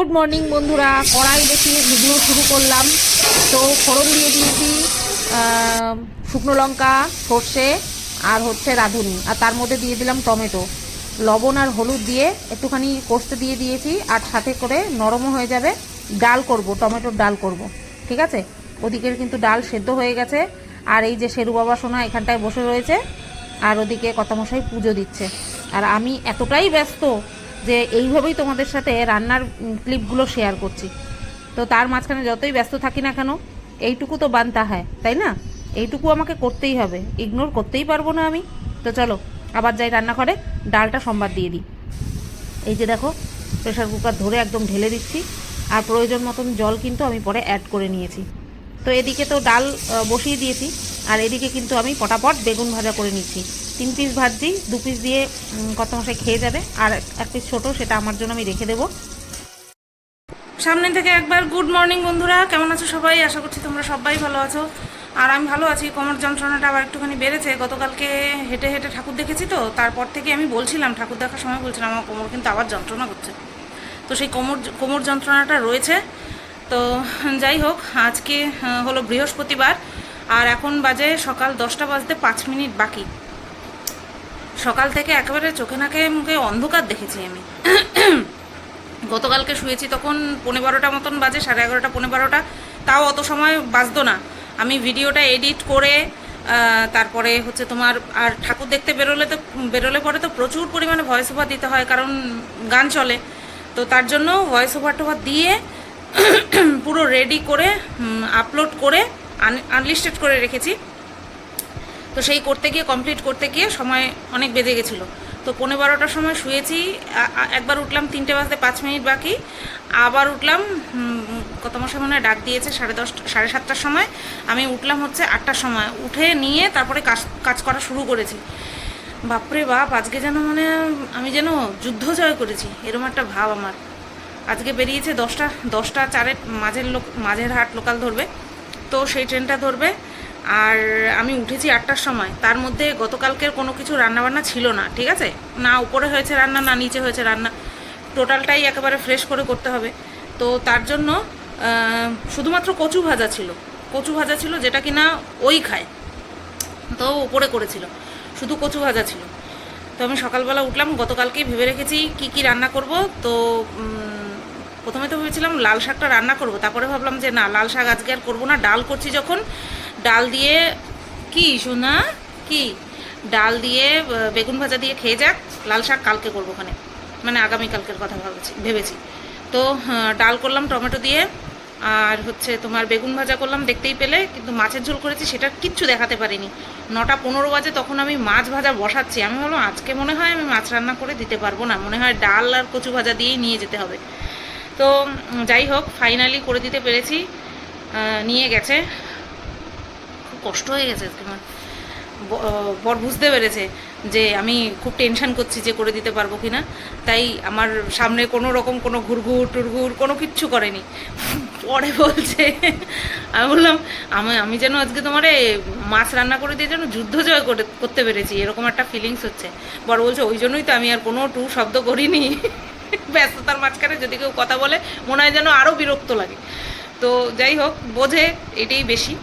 Good morning বন্ধুরা, কড়াই দেখিয়ে ভিডিও শুরু করলাম। তো ফোড়ন দিয়ে দিয়েছি শুকনো লঙ্কা, সর্ষে আর হচ্ছে রাঁধুনি। আর তার মধ্যে দিয়ে দিলাম টমেটো। লবণ আর হলুদ দিয়ে একটুখানি কষতে দিয়ে দিয়েছি, আর সাথে করে নরমও হয়ে যাবে। ডাল করব, টমেটোর ডাল করব, ঠিক আছে? ওদিকের কিন্তু ডাল সেদ্ধ হয়ে গেছে। আর এই যে শেরু বাবা সোনা এখানটায় বসে রয়েছে, আর ওদিকে কর্তামশাই পুজো দিচ্ছে। আর আমি এতটাই ব্যস্ত যে এইভাবেই তোমাদের সাথে রান্নার ক্লিপগুলো শেয়ার করছি। তো তার মাঝখানে যতই ব্যস্ত থাকি না কেন, এইটুকু তো বানতা হয়, তাই না? এইটুকু আমাকে করতেই হবে। ইগনোর করতেই পারব না আমি। তো চলো, আবার যাই রান্নাঘরে, ডালটা সম্বাদ দিয়ে দিই। এই যে দেখো প্রেশার কুকার ধরে একদম ঢেলে দিচ্ছি। আর প্রয়োজন মতন জল কিন্তু আমি পরে অ্যাড করে নিয়েছি। তো এদিকে তো ডাল বসিয়ে দিয়েছি। আর এদিকে কিন্তু আমি পটাপট বেগুন ভাজা করে নিচ্ছি। তিন পিস ভাজছি দু পিস দিয়ে কত মশাই খেয়ে যাবে, আর এক পিস ছোটো, সেটা আমার জন্য আমি রেখে দেবো। সামনে থেকে একবার গুড মর্নিং বন্ধুরা, কেমন আছো সবাই? আশা করছি তোমরা সবাই ভালো আছো। আর আমি ভালো আছি, কোমর যন্ত্রণাটা আবার একটুখানি বেড়েছে। গতকালকে হেঁটে হেঁটে ঠাকুর দেখেছি তো, তারপর থেকে আমি বলছিলাম, ঠাকুর দেখার সময় বলছিলাম, আমার কোমর কিন্তু আবার যন্ত্রণা করছে। তো সেই কোমর কোমর যন্ত্রণাটা রয়েছে। তো যাই হোক, আজকে হলো বৃহস্পতিবার, আর এখন বাজে সকাল দশটা বাজতে পাঁচ মিনিট বাকি। সকাল থেকে একেবারে চোখে নাকে মুখে অন্ধকার দেখেছি আমি। গতকালকে শুয়েছি তখন পনেরো বারোটা মতন বাজে, সাড়ে এগারোটা পনেরো বারোটা। তাও অত সময় বাজতো না। আমি ভিডিওটা এডিট করে তারপরে হচ্ছে তোমার আর ঠাকুর দেখতে বেরোলে তো, বেরোলে পরে তো প্রচুর পরিমাণে ভয়েস ওভার দিতে হয়, কারণ গান চলে। তো তার জন্য ভয়েস ওভার টোভার দিয়ে পুরো রেডি করে আপলোড করে আনলিস্টেড করে রেখেছি। তো সেই করতে গিয়ে কমপ্লিট করতে গিয়ে সময় অনেক বেজে গেছিল। তো পনেরো বারোটার সময় শুয়েছি একবার উঠলাম, তিনটে বাজতে পাঁচ মিনিট বাকি। আবার উঠলাম কত মশাই মনে হয় ডাক দিয়েছে সাড়ে দশটা সাড়ে সাতটার সময়। আমি উঠলাম হচ্ছে আটটার সময়। উঠে নিয়ে তারপরে কাজ কাজ করা শুরু করেছি। বাপরে বাপ, আজকে যেন মানে আমি যেন যুদ্ধ জয় করেছি। এরকম একটা ভাব আমার। আজকে বেরিয়েছে দশটা দশটা চারের মাঝের লোক মাঝের হাট লোকাল ধরবে। তো সেই ট্রেনটা ধরবে। আর আমি উঠেছি আটটার সময়। তার মধ্যে গতকালকের কোনো কিছু রান্নাবান্না ছিল না, ঠিক আছে? না উপরে হয়েছে রান্না, না নিচে হয়েছে রান্না। টোটালটাই একেবারে ফ্রেশ করে করতে হবে। তো তার জন্য শুধুমাত্র কচু ভাজা ছিল। কচু ভাজা ছিল যেটা কিনা ওই খায়। তো উপরে করেছিল। শুধু কচু ভাজা ছিল। তো আমি সকালবেলা উঠলাম, গতকালকেই ভেবে রেখেছি কি কি রান্না করব। তো প্রথমে তো ভেবেছিলাম লাল শাকটা রান্না করব। তারপরে ভাবলাম যে না, লাল শাক আজকে আর করব না। ডাল করছি যখন ডাল দিয়ে কি সোনা? কি? ডাল দিয়ে বেগুন ভাজা দিয়ে খেয়ে যাক। লাল শাক কালকে করব ওখানে। মানে আগামীকালকের কথা ভাবছি, ভেবেছি। তো ডাল করলাম টমেটো দিয়ে। আর হচ্ছে তোমার বেগুন ভাজা করলাম, দেখতেই পেলে। কিন্তু মাছের ঝোল করেছি, সেটা কিচ্ছু দেখাতে পারিনি। নটা পনেরো বাজে তখন আমি মাছ ভাজা বসাচ্ছি। আমি বললাম আজকে মনে হয় আমি মাছ রান্না করে দিতে পারব না। মনে হয় ডাল আর কচু ভাজা দিয়েই নিয়ে যেতে হবে। তো যাই হোক ফাইনালি করে দিতে পেরেছি। নিয়ে গেছে। কষ্ট হয়ে গেছে বর বুঝতে পেরেছে যে আমি খুব টেনশন করছি যে করে দিতে পারব কি না তাই আমার সামনে কোনো রকম কোনো ঘুরঘুর টুরঘুর কোনো কিচ্ছু করেনি। পরে বলছে, আমি বললাম, আমি আমি যেন আজকে তোমার মাছ রান্না করে দিয়ে যেন যুদ্ধ জয় করে, করতে পেরেছি। এরকম একটা ফিলিংস হচ্ছে। বড় বলছে, ওই জন্যই তো আমি আর কোনো টু শব্দ করিনি। ব্যস্ততার মাঝখানে যদি কেউ কথা বলে, মনে হয় যেন আরও বিরক্ত লাগে। তো যাই হোক, বোঝে এটাই বেশি।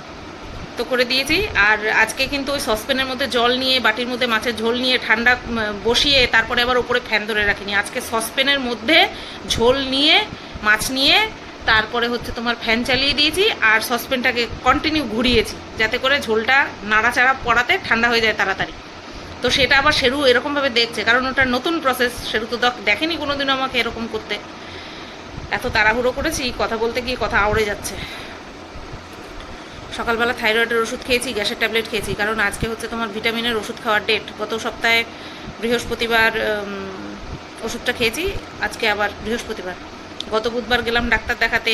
তো করে দিয়েছি। আর আজকে কিন্তু ওই সসপ্যানের মধ্যে জল নিয়ে, বাটির মধ্যে মাছের ঝোল নিয়ে ঠান্ডা বসিয়ে তারপরে আবার উপরে ফ্যান ধরে রাখিনি। আজকে সসপ্যানের মধ্যে ঝোল নিয়ে, মাছ নিয়ে, তারপরে হচ্ছে তোমার ফ্যান চালিয়ে দিয়েছি আর সসপ্যানটাকে কন্টিনিউ ঘুরিয়েছি যাতে করে ঝোলটা নাড়াচাড়া পড়াতে ঠান্ডা হয়ে যায় তাড়াতাড়ি। তো সেটা আবার সেরু এরকমভাবে দেখছে, কারণ ওটা নতুন প্রসেস সেরু তো দেখ- দেখেনি কোনোদিনও আমাকে এরকম করতে। এত তাড়াহুড়ো করেছি, কথা বলতে গিয়ে কথা আওড়ে যাচ্ছে। সকালবেলা থাইরয়েডের ওষুধ খেয়েছি, গ্যাসের ট্যাবলেট খেয়েছি। কারণ আজকে হচ্ছে তোমার ভিটামিনের ওষুধ খাওয়ার ডেট গত সপ্তাহে বৃহস্পতিবার ওষুধটা খেয়েছি, আজকে আবার বৃহস্পতিবার। গত বুধবার গেলাম ডাক্তার দেখাতে।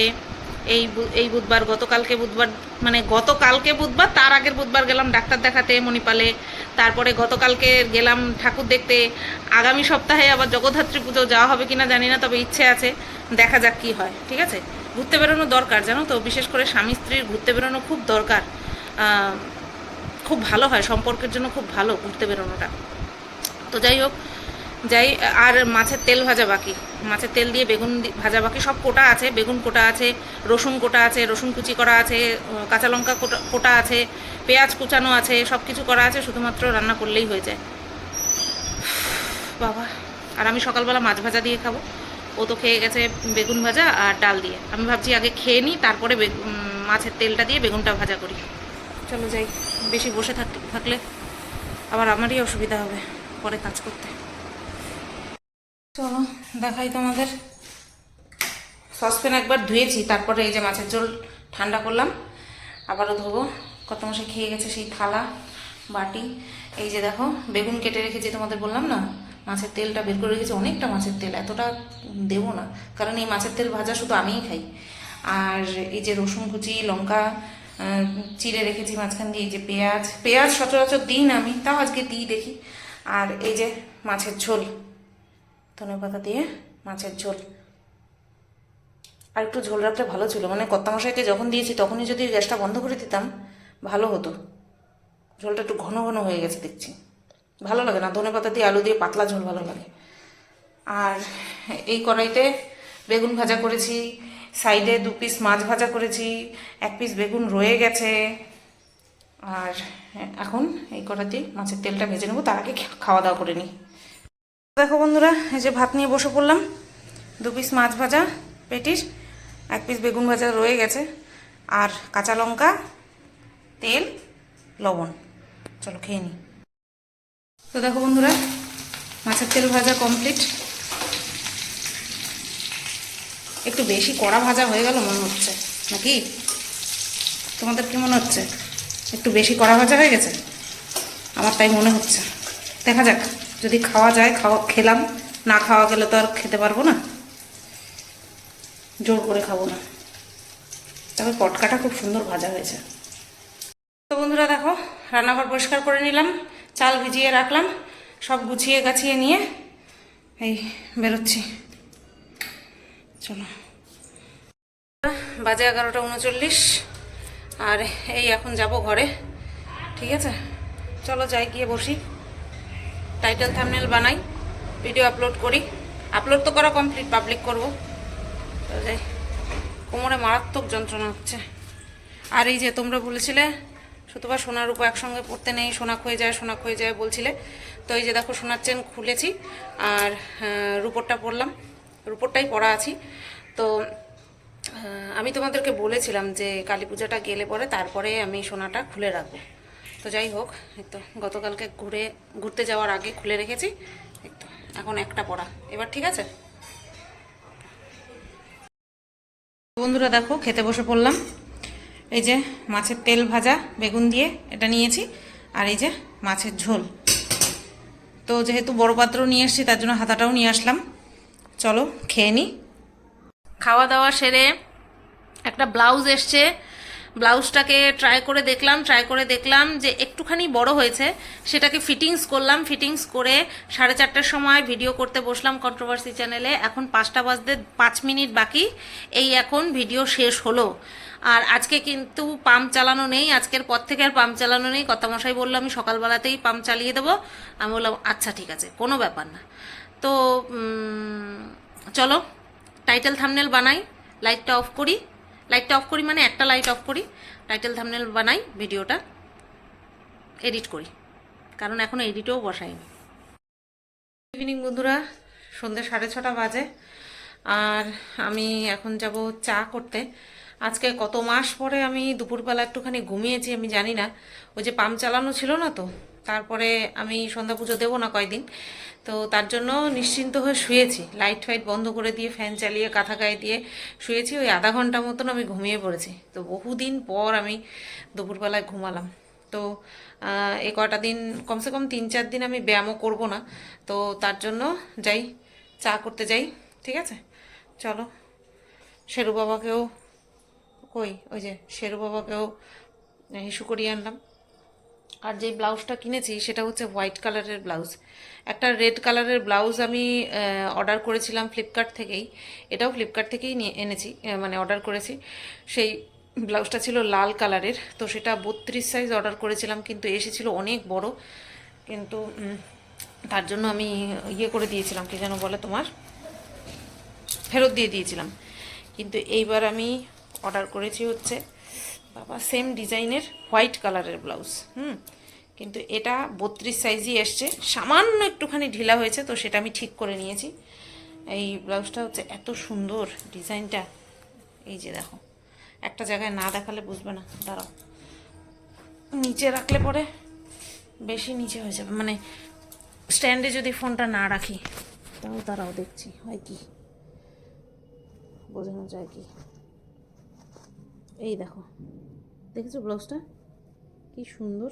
এই এই বুধবার, গতকালকে বুধবার মানে গতকালকে বুধবার, তার আগের বুধবার গেলাম ডাক্তার দেখাতে মণিপালে। তারপরে গতকালকে গেলাম ঠাকুর দেখতে। আগামী সপ্তাহে আবার জগদ্ধাত্রী পুজো যাওয়া হবে কিনা জানি না, তবে ইচ্ছে আছে। দেখা যাক কি হয়, ঠিক আছে? ঘুরতে বেরোনো দরকার, জানো তো? বিশেষ করে স্বামী স্ত্রীর ঘুরতে বেরোনো খুব দরকার। খুব ভালো হয়, সম্পর্কের জন্য খুব ভালো ঘুরতে বেরোনোটা। তো যাই হোক, যাই, আর মাছের তেল ভাজা বাকি। মাছের তেল দিয়ে বেগুন ভাজা বাকি সব কোটা আছে, বেগুন কোটা আছে, রসুন কোটা আছে, রসুন কুচি করা আছে কাঁচা লঙ্কা কোটা কোটা আছে, পেঁয়াজ কুচানো আছে, সব কিছু করা আছে, শুধুমাত্র রান্না করলেই হয়ে যায়। বাবা। আর আমি সকালবেলা মাছ ভাজা দিয়ে খাব। ও তো খেয়ে গেছে বেগুন ভাজা আর ডাল দিয়ে। আমি ভাবছি আগে খেয়ে নিই, তারপরে মাছের তেলটা দিয়ে বেগুনটা ভাজা করি। চলো যাই, বেশি বসে থাক থাকলে আবার আমারই অসুবিধা হবে পরে কাজ করতে। চলো, দেখাই তোমাদের। সসপ্যান একবার ধুয়েছি, তারপরে এই যে মাছের ঝোল ঠান্ডা করলাম। আবারও ধোবো। কত মাসে খেয়ে গেছে সেই থালা, বাটি। এই যে দেখো, বেগুন কেটে রেখেছি তোমাদের বললাম না মাছের তেলটা বের করে রেখেছি, অনেকটা মাছের তেল, এতটা দেবো না। কারণ এই মাছের তেল ভাজা শুধু আমিই খাই। আর এই যে রসুন কুচি, লঙ্কা চিড়ে রেখেছি মাঝখান দিয়ে, এই যে পেঁয়াজ পেঁয়াজ সচরাচর দিই না আমি, তাও আজকে দিই দেখি। আর এই যে মাছের ঝোল, ধনে পাতা দিয়ে মাছের ঝোল। আর একটু ঝোল রাখলে ভালো ছিল মানে কর্তামশাইকে যখন দিয়েছি, তখনই যদি গ্যাসটা বন্ধ করে দিতাম, ভালো হতো। ঝোলটা একটু ঘন ঘন হয়ে গেছে দেখছি। ভালো লাগে না, ধনে পাতা দিয়ে আলু দিয়ে পাতলা ঝোল ভালো লাগে। আর এই কড়াইতে বেগুন ভাজা করেছি, সাইডে দু পিস মাছ ভাজা করেছি, এক পিস বেগুন রয়ে গেছে। আর এখন এই কড়াতে মাছের তেলটা ভেজে নেব, তার আগে খাওয়া দাওয়া করে নিই। দেখো বন্ধুরা, এই যে ভাত নিয়ে বসে পড়লাম। দু পিস মাছ ভাজা পেটির, এক পিস বেগুন ভাজা রয়ে গেছে। আর কাঁচা লঙ্কা, তেল, লবণ। চলো খেয়ে নিই। তো দেখো বন্ধুরা, মাছের তেল ভাজা কমপ্লিট একটু বেশি কড়া ভাজা হয়ে গেল মনে হচ্ছে, নাকি? তোমাদের কি মনে হচ্ছে? একটু বেশি কড়া ভাজা হয়ে গেছে? আমার তাই মনে হচ্ছে। দেখা যাক, যদি খাওয়া যায়, খাওয়া, খেলাম, না খাওয়া গেলে তো আর খেতে পারব না। জোর করে খাব না। তবে পটকাটা খুব সুন্দর ভাজা হয়েছে। তো বন্ধুরা দেখো, রান্নাঘর পরিষ্কার করে নিলাম। চাল ভিজিয়ে রাখলাম, সব গুছিয়ে গাছিয়ে নিয়ে এই বেরোচ্ছি। চলো। বাজে এগারোটা উনচল্লিশ, আর এই এখন যাব ঘরে, ঠিক আছে? চলো যাই, গিয়ে বসি। টাইটেল থামনেল বানাই, ভিডিও আপলোড করি। আপলোড তো করা কমপ্লিট, পাবলিক করব। যাই। কোমরে মারাত্মক যন্ত্রণা হচ্ছে। আর এই যে তোমরা বলেছিলে সুতোবা সোনার উপর একসঙ্গে পড়তে নেই সোনা ক্ষয়ে যায় সোনা ক্ষয়ে যায় বলছিলে। তো এই যে দেখো সোনার চেন খুলেছি আর রুপোরটা পরলাম রুপোরটাই পরা আছি। তো আমি তোমাদেরকে বলেছিলাম যে কালী পূজাটা গেলে পরে তারপরে আমি সোনাটা খুলে রাখব। তো যাই হোক তো গতকালকে ঘুরে, ঘুরতে যাওয়ার আগে খুলে রেখেছি। তো, এখন একটা পড়া। এবার ঠিক আছে? বন্ধুরা দেখো, খেতে বসে পড়লাম। এই যে মাছের তেল ভাজা, বেগুন দিয়ে এটা নিয়েছি, আর এই যে মাছের ঝোল। তো যেহেতু বড় পাত্র নিয়ে এসছি, তার জন্য হাতাটাও নিয়ে আসলাম। চলো খেয়ে নিই খাওয়া দাওয়া সেরে একটা ব্লাউজ এসছে ব্লাউজটাকে ট্রাই করে দেখলাম ট্রাই করে দেখলাম যে একটুখানি বড় হয়েছে। সেটাকে ফিটিংস করলাম ফিটিংস করে সাড়ে চারটার সময় ভিডিও করতে বসলাম কন্ট্রোভার্সি চ্যানেলে এখন পাঁচটা বাজতে পাঁচ মিনিট বাকি। এই এখন ভিডিও শেষ হলো। আর আজকে কিন্তু পাম্প চালানো নেই, আজকের পর থেকে আর পাম্প চালানো নেই। কর্তামশাই বলল, আমি সকালবেলাতেই পাম্প চালিয়ে দেবো। আমি বললাম আচ্ছা ঠিক আছে, কোনো ব্যাপার না। তো চলো টাইটেল থামনেল বানাই লাইটটা অফ করি। লাইটটা অফ করি মানে একটা লাইট অফ করি টাইটেল থামনেল বানাই ভিডিওটা এডিট করি। কারণ এখনও এডিটেও বসাইনি। ইভিনিং বন্ধুরা সন্ধ্যে সাড়ে ছটা বাজে। আর আমি এখন যাব চা করতে। আজকে কত মাস পরে আমি দুপুরবেলা একটুখানি ঘুমিয়েছি আমি জানি না। ওই যে পাম্প চালানো ছিল না তো, তারপরে আমি সন্ধ্যা পুজো দেবো না কয়দিন। তো তার জন্য নিশ্চিন্ত হয়ে শুয়েছি। লাইট ফাইট বন্ধ করে দিয়ে, ফ্যান চালিয়ে, কাঁথা গায়ে দিয়ে শুয়েছি। ওই আধা ঘণ্টা মতন আমি ঘুমিয়ে পড়েছি। তো বহুদিন পর আমি দুপুরবেলায় ঘুমালাম। তো এ কটা দিন, কমসে কম তিন চার দিন আমি ব্যায়ামও করব না। তো তার জন্য যাই, চা করতে যাই, ঠিক আছে? চলো। শেরু বাবাকেও কই, ওই যে শেরু বাবাকেও ইস্যু করিয়ে আনলাম। আর যে ব্লাউজটা কিনেছি, সেটা হচ্ছে হোয়াইট কালারের ব্লাউজ। একটা রেড কালারের ব্লাউজ আমি অর্ডার করেছিলাম ফ্লিপকার্ট থেকেই। এটাও ফ্লিপকার্ট থেকেই নিয়ে, এনেছি মানে অর্ডার করেছি। সেই ব্লাউজটা ছিল লাল কালারের, তো সেটা বত্রিশ সাইজ অর্ডার করেছিলাম, কিন্তু এসেছিল অনেক বড়। কিন্তু তার জন্য আমি ইয়ে করে দিয়েছিলাম, কি যেন বলে তোমার? ফেরত দিয়ে দিয়েছিলাম। কিন্তু এইবার আমি অর্ডার করেছি হচ্ছে বাবা সেম ডিজাইনের হোয়াইট কালারের ব্লাউজ হুম? কিন্তু এটা বত্রিশ সাইজই এসছে। সামান্য একটুখানি ঢিলা হয়েছে, তো সেটা আমি ঠিক করে নিয়েছি। এই ব্লাউজটা হচ্ছে এত সুন্দর ডিজাইনটা। এই যে দেখো, একটা জায়গায় না দেখালে বুঝবে না, দাঁড়াও। নিচে রাখলে পরে বেশি নিচে হয়ে যাবে। মানে স্ট্যান্ডে যদি ফোনটা না রাখি তাও দাঁড়াও, দেখছি, হয় কি? বোঝানো যায় কি? এই দেখো দেখেছ ব্লাউজটা? কি সুন্দর।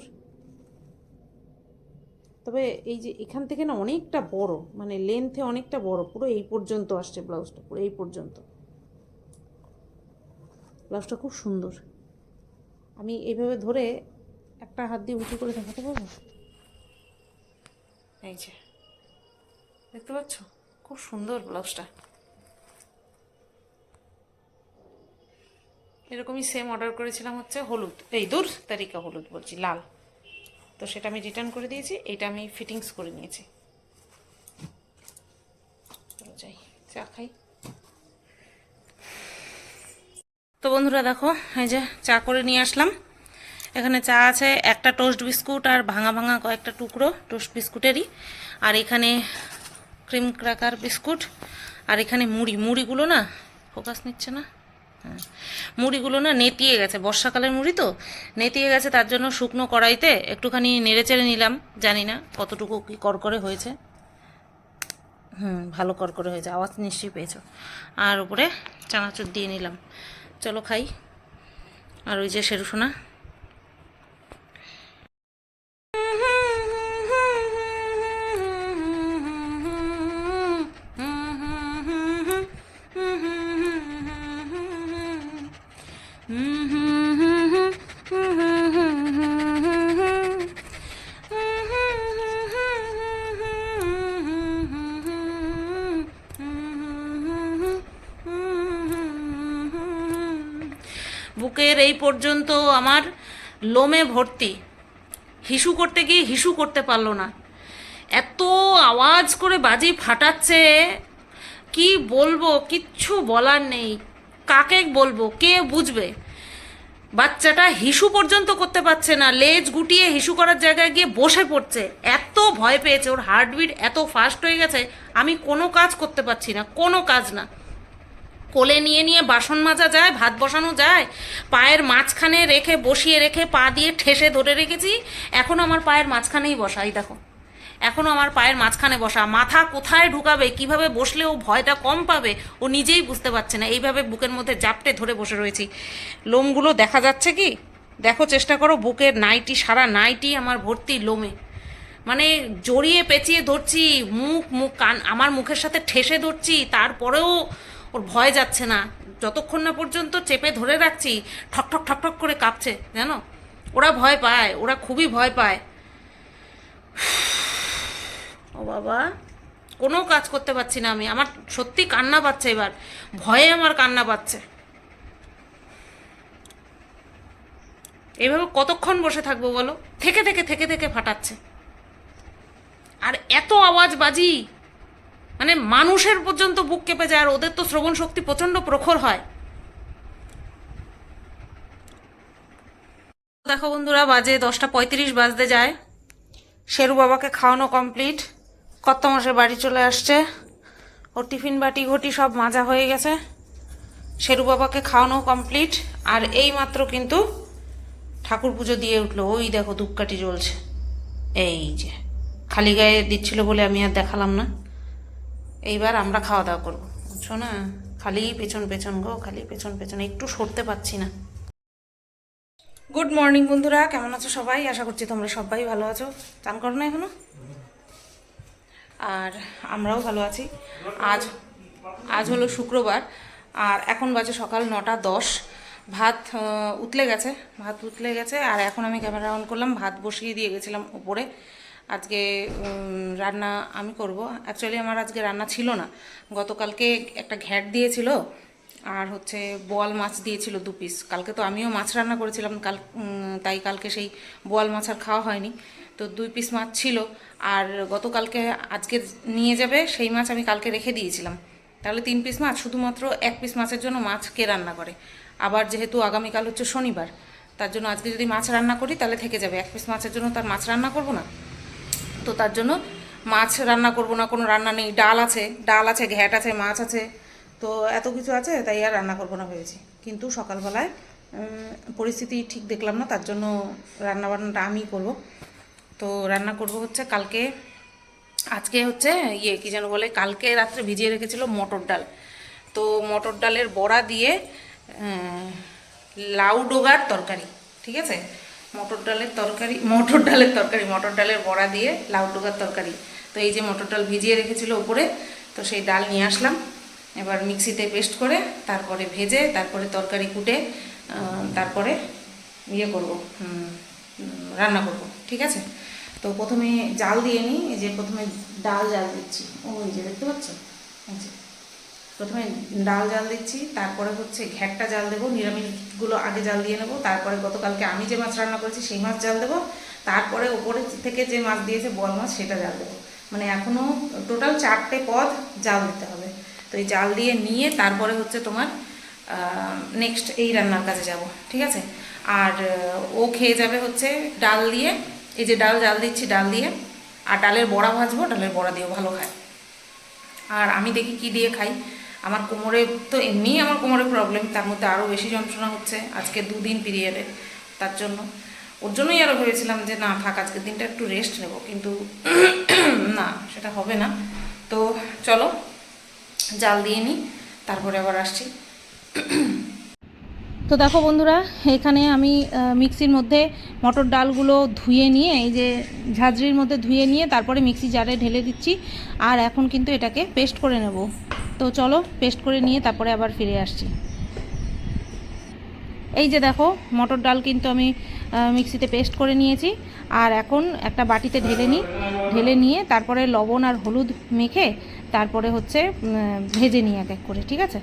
তবে এই যে এখান থেকে না অনেকটা বড় মানে লেন্থে অনেকটা বড়, পুরো এই পর্যন্ত আসছে ব্লাউজটা, পুরো এই পর্যন্ত। ব্লাউজটা খুব সুন্দর। আমি এইভাবে ধরে একটা হাত দিয়ে উঁচু করে দেখাতে পারব? এই যে, দেখতে পাচ্ছ? খুব সুন্দর ব্লাউজটা। এরকমই সেম অর্ডার করেছিলাম হচ্ছে হলুদ। এই দূর তারিকা হলুদ বলছি, লাল। তো সেটা আমি রিটার্ন করে দিয়েছি, এটা আমি ফিটিংস করে নিয়েছি। চা খাই। তো বন্ধুরা দেখো, এই যে চা করে নিয়ে আসলাম। এখানে চা আছে একটা টোস্ট বিস্কুট আর ভাঙা ভাঙা কয়েকটা টুকরো টোস্ট বিস্কুটেরই আর এখানে ক্রিম ক্র্যাকার বিস্কুট আর এখানে মুড়ি। মুড়িগুলো না ফোকাস নিচ্ছে না। মুড়িগুলো না নেতিয়ে গেছে, বর্ষাকালের মুড়ি তো, নেতিয়ে গেছে, তার জন্য শুকনো কড়াইতে একটুখানি নেড়ে চেড়ে নিলাম, জানি না কতটুকু কি করকরে হয়েছে। হুম, ভালো করকরে হয়েছে, আওয়াজ নিশ্চয়ই পেয়েছ। আর উপরে চানাচুর দিয়ে নিলাম। চলো খাই। আর ওই যে শেরুসোনা বুকের এই পর্যন্ত আমার লোমে ভর্তি। হিসু করতে গিয়ে হিসু করতে পারল না। এত আওয়াজ করে বাজি ফাটাচ্ছে, কি বলব কিচ্ছু বলার নেই। কাকে বলব, কে বুঝবে? বাচ্চাটা হিসু পর্যন্ত করতে পারছে না। লেজ গুটিয়ে হিসু করার জায়গায় গিয়ে বসে পড়ছে। এত ভয় পেয়েছে, ওর হার্টবিট এত ফাস্ট হয়ে গেছে, আমি কোনো কাজ করতে পারছি না, কোনো কাজ না। কোলে নিয়ে নিয়ে বাসন মাজা যায়, ভাত বসানো যায়। পায়ের মাঝখানে রেখে, বসিয়ে রেখে, পা দিয়ে ঠেসে ধরে রেখেছি। এখন আমার পায়ের মাঝখানেই বসাই দেখো। এখনও আমার পায়ের মাঝখানে বসা। মাথা কোথায় ঢুকাবে, কীভাবে বসলে ও ভয়টা কম পাবে, ও নিজেই বুঝতে পারছে না। এইভাবে বুকের মধ্যে জাপটে ধরে বসে রয়েছি। লোমগুলো দেখা যাচ্ছে কি? দেখো, চেষ্টা করো, বুকের নাইটি, সারা নাইটি আমার ভর্তি লোমে। মানে জড়িয়ে পেঁচিয়ে ধরছি, মুখ মুখ, কান, আমার মুখের সাথে ঠেসে ধরছি, তারপরেও ওর ভয় যাচ্ছে না। যতক্ষণ না পর্যন্ত চেপে ধরে রাখছি, ঠক ঠক ঠক ঠক করে কাঁপছে, জানো? ওরা ভয় পায়, ওরা খুবই ভয় পায়। ও বাবা, কোনো কাজ করতে পারছি না আমি। আমার সত্যি কান্না পাচ্ছে এবার। ভয়ে আমার কান্না পাচ্ছে। এভাবে কতক্ষণ বসে থাকব বলো? থেকে থেকে থেকে থেকে ফাটাচ্ছে। আর এত আওয়াজ বাজি। মানে মানুষের পর্যন্ত বুক কেঁপে যায় আর ওদের তো শ্রবণ শক্তি প্রচণ্ড প্রখর হয়। দেখো বন্ধুরা, বাজে দশটা পঁয়ত্রিশ বাজতে যায়। শেরু বাবাকে খাওয়ানো কমপ্লিট। কত মাসে বাড়ি চলে আসছে। ওর টিফিন বাটি ঘটি সব মাজা হয়ে গেছে। শেরু বাবাকে খাওয়ানো কমপ্লিট। আর এই মাত্র কিন্তু ঠাকুর পুজো দিয়ে উঠল। ওই দেখো ধূপকাঠি জ্বলছে। এই যে, খালি গায়ে দিচ্ছিল বলে আমি আর দেখালাম না। এইবার আমরা খাওয়া দাওয়া করব। বুঝছ না? খালি পেছন পেছন গো, খালি পেছন পেছন, একটু সরতে পারছি না। গুড মর্নিং বন্ধুরা, কেমন আছো সবাই? আশা করছি তোমরা সবাই ভালো আছো। চান করো না এখনও? আর আমরাও ভালো আছি। আজ আজ হলো শুক্রবার, আর এখন বাজে সকাল নটা দশ। ভাত উতলে গেছে, ভাত উতলে গেছে, আর এখন আমি ক্যামেরা অন করলাম, ভাত বসিয়ে দিয়ে গেছিলাম উপরে আজকে রান্না আমি করব। অ্যাকচুয়ালি আমার আজকে রান্না ছিল না। গতকালকে একটা ঘ্যাট দিয়েছিল আর হচ্ছে বোয়াল মাছ দিয়েছিল দু পিস কালকে তো আমিও মাছ রান্না করেছিলাম, কাল তাই কালকে সেই বোয়াল মাছ আর খাওয়া হয়নি। তো দুই পিস মাছ ছিল আর গতকালকে আজকে নিয়ে যাবে, সেই মাছ আমি কালকে রেখে দিয়েছিলাম। তাহলে তিন পিস মাছ, শুধুমাত্র এক পিস মাছের জন্য মাছ কে রান্না করে? আবার যেহেতু আগামীকাল হচ্ছে শনিবার, তার জন্য আজকে যদি মাছ রান্না করি তাহলে থেকে যাবে। এক পিস মাছের জন্য তার মাছ রান্না করব না। তো তার জন্য মাছ রান্না করব না, কোনো রান্না নেই। ডাল আছে ডাল আছে, ঘ্যাট আছে, মাছ আছে। তো এত কিছু আছে, তাই আর রান্না করব না ভেবেছি। কিন্তু সকালবেলায় পরিস্থিতি ঠিক দেখলাম না, তার জন্য রান্না বান্নাটা আমিই করব। তো রান্না করব হচ্ছে কালকে, আজকে হচ্ছে ইয়ে কী যেন বলে, কালকে রাত্রে ভিজিয়ে রেখেছিল মটর ডাল। তো মটর ডালের বড়া দিয়ে লাউ ডোগার তরকারি, ঠিক আছে? মটর ডালের তরকারি, মটর ডালের তরকারি, মটর ডালের বড়া দিয়ে লাউ ডোগার তরকারি। তো এই যে মটর ডাল ভিজিয়ে রেখেছিল উপরে, তো সেই ডাল নিয়ে আসলাম। এবার মিক্সিতে পেস্ট করে তারপরে ভেজে, তারপরে তরকারি কুটে তারপরে ইয়ে করব রান্না করব, ঠিক আছে? তো প্রথমে জাল দিয়ে নিই যে প্রথমে ডাল জাল দিচ্ছি। ও যে দেখতে পাচ্ছ? যে। প্রথমে ডাল জাল দিচ্ছি, তারপরে হচ্ছে ঘ্যাটটা জাল দেবো, নিরামিষগুলো আগে জাল দিয়ে নেব, তারপরে গতকালকে আমি যে মাছ রান্না করেছি সেই মাছ জাল দেবো, তারপরে ওপরে থেকে যে মাছ দিয়েছে বল মাছ সেটা জাল দেবো। মানে এখনও টোটাল চারটে পদ জাল দিতে হবে। তো এই জাল দিয়ে নিয়ে তারপরে হচ্ছে তোমার নেক্সট এই রান্নার কাজে যাব, ঠিক আছে? আর ও খেয়ে যাবে হচ্ছে ডাল দিয়ে, এই যে ডাল জাল দিচ্ছি ডাল দিয়ে, আর ডালের বড়া ভাজবো, ডালের বড়া দিয়েও ভালো খায়। আর আমি দেখি কি দিয়ে খাই। আমার কোমরে তো এমনিই আমার কোমরে প্রবলেম তার মধ্যে আরও বেশি যন্ত্রণা হচ্ছে আজকে দুদিন পিরিয়ডে তার জন্য। ওর জন্যই আরও ভেবেছিলাম যে, না, থাক, আজকের দিনটা একটু রেস্ট নেব। কিন্তু না, সেটা হবে না। তো চলো, জাল দিয়ে নিই তারপরে আবার আসছি। তো দেখো বন্ধুরা, এখানে আমি মিক্সির মধ্যে মটর ডালগুলো ধুয়ে নিয়ে, এই যে ঝাঁঝরির মধ্যে ধুয়ে নিয়ে, তারপরে মিক্সি জারে ঢেলে দিচ্ছি। আর এখন কিন্তু এটাকে পেস্ট করে নেব। তো চলো পেস্ট করে নিয়ে তারপরে আবার ফিরে আসছি। এই যে দেখো, মটর ডাল কিন্তু আমি মিক্সিতে পেস্ট করে নিয়েছি। আর এখন একটা বাটিতে ঢেলে নিই। ঢেলে নিয়ে তারপরে লবণ আর হলুদ মেখে তারপরে হচ্ছে ভেজে নিই এক এক করে, ঠিক আছে?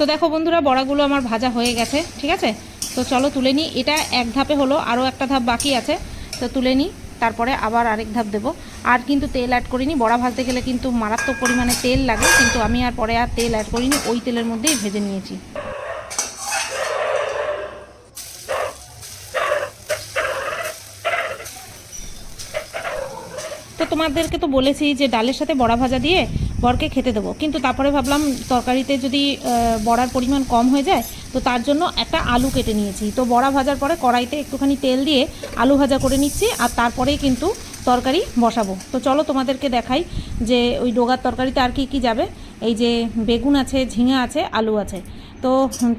তো দেখো বন্ধুরা, বড়াগুলো আমার ভাজা হয়ে গেছে, ঠিক আছে? তো চলো তুলে নিই। এটা এক ধাপে হলো, আরও একটা ধাপ বাকি আছে। তো তুলে নিই, তারপরে আবার আরেক ধাপ দেবো। আর কিন্তু তেল অ্যাড করিনি, বড়া ভাজতে গেলে কিন্তু মারাত্মক পরিমাণে তেল লাগে, কিন্তু আমি আর পরে আর তেল অ্যাড করিনি, ওই তেলের মধ্যেই ভেজে নিয়েছি। তো তোমাদেরকে তো বলেছি যে ডালের সাথে বড়া ভাজা দিয়ে বরকে খেতে দেবো। কিন্তু তারপরে ভাবলাম তরকারিতে যদি বড়ার পরিমাণ কম হয়ে যায়, তো তার জন্য একটা আলু কেটে নিয়েছি। তো বড়া ভাজার পরে কড়াইতে একটুখানি তেল দিয়ে আলু ভাজা করে নিচ্ছি, আর তারপরেই কিন্তু তরকারি বসাবো। তো চলো তোমাদেরকে দেখাই যে ওই ডোগার তরকারিতে আর কি কি যাবে। এই যে বেগুন আছে, ঝিঙে আছে, আলু আছে। তো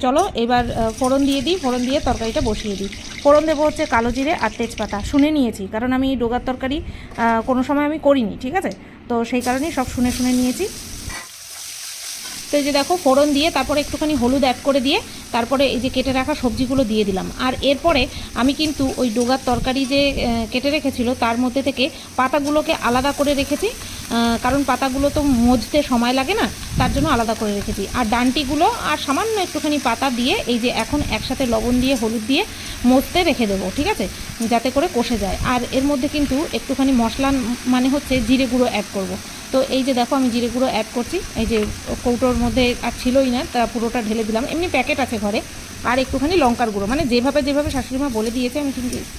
চলো এবার ফোড়ন দিয়ে দিই, ফোড়ন দিয়ে তরকারিটা বসিয়ে দিই। ফোড়ন দেবো হচ্ছে কালো জিরে আর তেজপাতা। শুনে নিয়েছি, কারণ আমি ডোগার তরকারি কোনো সময় আমি করিনি, ঠিক আছে? তো সেই কারণেই সব শুনে শুনে নিয়েছি। তো এই যে দেখো, ফোড়ন দিয়ে তারপরে একটুখানি হলুদ অ্যাড করে দিয়ে তারপরে এই যে কেটে রাখা সবজিগুলো দিয়ে দিলাম। আর এরপরে আমি কিন্তু ওই ডোগার তরকারি যে কেটে রেখেছিল তার মধ্যে থেকে পাতাগুলোকে আলাদা করে রেখেছি। কারণ পাতাগুলো তো মজতে সময় লাগে না, তার জন্য আলাদা করে রেখেছি। আর ডান্টিগুলো আর সামান্য একটুখানি পাতা দিয়ে এই যে এখন একসাথে লবণ দিয়ে, হলুদ দিয়ে মজতে রেখে দেবো, ঠিক আছে? যাতে করে কষে যায়। আর এর মধ্যে কিন্তু একটুখানি মশলা মানে হচ্ছে জিরে গুঁড়ো অ্যাড করব। তো এই যে দেখো আমি জিরে গুঁড়ো অ্যাড করছি, এই যে কৌটোর মধ্যে আর ছিলই না, তা পুরোটা ঢেলে দিলাম। এমনি প্যাকেট আছে ঘরে, আর একটুখানি লঙ্কার গুঁড়ো। মানে যেভাবে যেভাবে শাশুড়িমা বলে দিয়েছে, আমি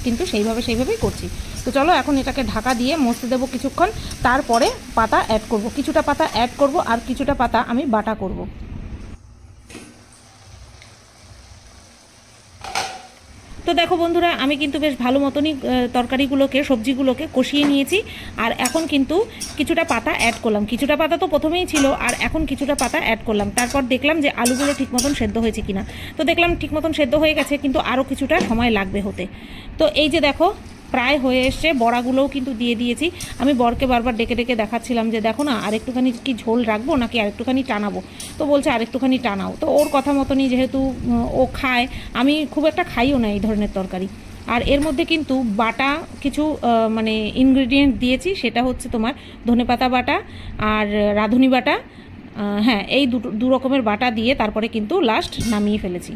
কিন্তু সেইভাবে সেইভাবেই করছি। তো চলো এখন এটাকে ঢাকা দিয়ে মস্তে দেবো কিছুক্ষণ। তারপরে পাতা অ্যাড করব। কিছুটা পাতা অ্যাড করব, আর কিছুটা পাতা আমি বাটা করব। তো দেখো বন্ধুরা, আমি কিন্তু বেশ ভালো মতনই তরকারিগুলোকে, সবজিগুলোকে কষিয়ে নিয়েছি। আর এখন কিন্তু কিছুটা পাতা অ্যাড করলাম। কিছুটা পাতা তো প্রথমেই ছিল, আর এখন কিছুটা পাতা অ্যাড করলাম। তারপর দেখলাম যে আলুগুলো ঠিক মতন সেদ্ধ হয়েছে কিনা। তো দেখলাম ঠিক মতন সেদ্ধ হয়ে গেছে, কিন্তু আরও কিছুটা সময় লাগবে হতে। তো এই যে দেখো প্রায় হয়ে এসছে, বড়াগুলোও কিন্তু দিয়ে দিয়েছি। আমি বরকে বারবার ডেকে ডেকে দেখাচ্ছিলাম যে, দেখো না, আরেকটুখানি কি ঝোল রাখব নাকি আরেকটুখানি টানাবো? তো বলছে, আরেকটুখানি টানাও। তো ওর কথা মতনই যেহেতু ও খায়, আমি খুব একটা খাইও না এই ধরনের তরকারি। আর এর মধ্যে কিন্তু বাটা কিছু মানে ইনগ্রিডিয়েন্ট দিয়েছি, সেটা হচ্ছে তোমার ধনেপাতা বাটা আর রাঁধুনি বাটা। হ্যাঁ এই দুটো, দু রকমের বাটা দিয়ে তারপরে কিন্তু লাস্ট নামিয়ে ফেলেছি।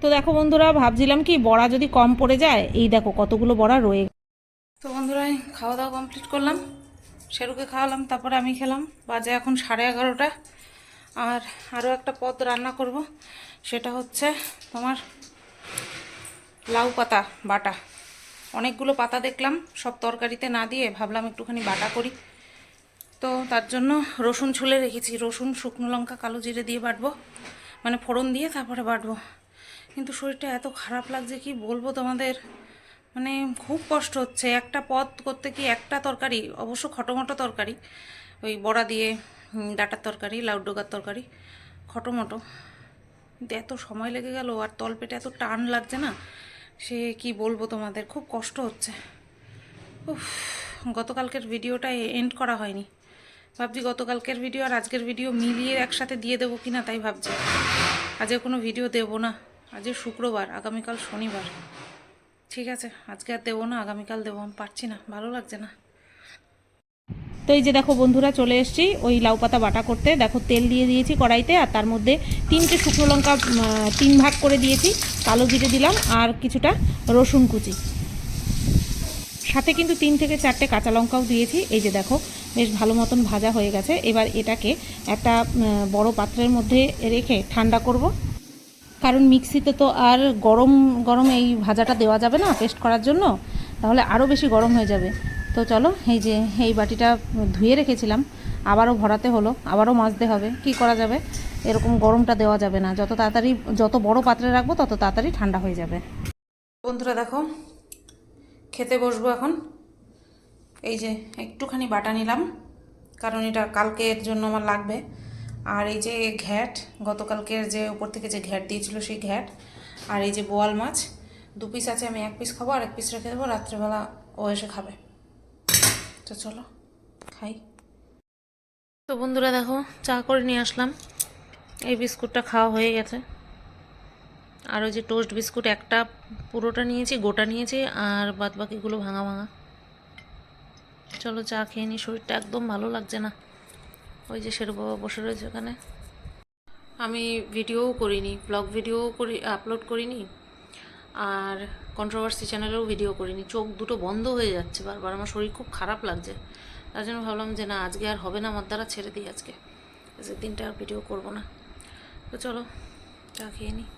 তো দেখো বন্ধুরা, ভাবছিলাম কি বড়া যদি কম পড়ে যায়, এই দেখো কতগুলো বড়া রয়ে। তো বন্ধুরা খাওয়া দাওয়া কমপ্লিট করলাম, সেরুকে খাওয়ালাম, তারপরে আমি খেলাম। বাজে এখন সাড়ে এগারোটা, আর আরও একটা পদ রান্না করব, সেটা হচ্ছে তোমার লাউ পাতা বাটা। অনেকগুলো পাতা দেখলাম, সব তরকারিতে না দিয়ে ভাবলাম একটুখানি বাটা করি। তো তার জন্য রসুন ছুলে রেখেছি, রসুন, শুকনো লঙ্কা, কালো জিরে দিয়ে বাটবো মানে ফোড়ন দিয়ে তারপরে বাটবো। কিন্তু শরীরটা এত খারাপ লাগছে, কি বলব তোমাদের? মানে খুব কষ্ট হচ্ছে। একটা পদ করতে কি একটা তরকারি? অবশ্য খটোমটো তরকারি। ওই বড়া দিয়ে ডাঁটার তরকারি লাউডোগার তরকারি, খটোমটো। কিন্তু এত সময় লেগে গেল, আর তলপেটে এত টান লাগছে না? সে কি বলব তোমাদের? খুব কষ্ট হচ্ছে। উফ, গতকালকের ভিডিওটা এন্ড করা হয়নি। ভাবছি গতকালকের ভিডিও আর আজকের ভিডিও মিলিয়ে একসাথে দিয়ে দেবো কিনা তাই ভাবছি। আজকে কোনো ভিডিও দেবো না। আজকে শুক্রবার, আগামীকাল শনিবার। ঠিক আছে, আজকে আর দেবো না, আগামীকাল দেবো, আমি পারছি না, ভালো লাগছে না। তো এই যে দেখো বন্ধুরা, চলে এসেছি ওই লাউ পাতা বাটা করতে। দেখো তেল দিয়ে দিয়েছি কড়াইতে, আর তার মধ্যে তিনটে শুকনো লঙ্কা তিন ভাগ করে দিয়েছি, কালো জিরে দিলাম, আর কিছুটা রসুন কুচি। সাথে কিন্তু তিন থেকে চারটে কাঁচা লঙ্কাও দিয়েছি। এই যে দেখো, বেশ ভালো মতন ভাজা হয়ে গেছে। এবার এটাকে একটা বড় পাত্রের মধ্যে রেখে ঠান্ডা করব। কারণ মিক্সিতে তো আর গরম গরম এই ভাজাটা দেওয়া যাবে না পেস্ট করার জন্য, তাহলে আরও বেশি গরম হয়ে যাবে। তো চলো, এই যে, এই বাটিটা ধুয়ে রেখেছিলাম, আবারও ভরাতে হলো, আবারও মাজতে হবে, কি করা যাবে? এরকম গরমটা দেওয়া যাবে না, যত তাড়াতাড়ি, যত বড় পাত্রে রাখব, তত তাড়াতাড়ি ঠান্ডা হয়ে যাবে। বন্ধুরা দেখো, খেতে বসবো এখন। এই যে, একটুখানি বাটা নিলাম, কারণ এটা কালকের জন্য আমার লাগবে। আর এই যে ঘ্যাট, গতকালকের যে উপর থেকে যে ঘ্যাট দিয়েছিল সেই ঘ্যাট, আর এই যে বোয়াল মাছ, দু পিস আছে, আমি এক পিস খাব আর এক পিস রেখে দেবো, রাত্রেবেলা ও এসে খাবে। তো চলো, খাই। তো বন্ধুরা দেখো, চা করে নিয়ে আসলাম। এই বিস্কুটটা খাওয়া হয়ে গেছে। আর ওই যে টোস্ট বিস্কুট একটা, পুরোটা নিয়েছি, গোটা নিয়েছি, আর বাদ বাকিগুলো ভাঙা ভাঙা। চলো চা খেয়ে নি শরীরটা একদম ভালো লাগছে না। ওই যে শেরু বাবা বসে রয়েছে ওখানে। আমি ভিডিওও করিনি ব্লগ ভিডিও করি আপলোড করিনি, আর কন্ট্রোভার্সি চ্যানেলেও ভিডিও করিনি। চোখ দুটো বন্ধ হয়ে যাচ্ছে বারবার, আমার শরীর খুব খারাপ লাগছে। তার জন্য ভাবলাম যে না, আজকে আর হবে না, আমার দ্বারা ছেড়ে দিই আজকে। আজকের দিনটা আর ভিডিও করব না। তো চলো, চা খেয়ে নিই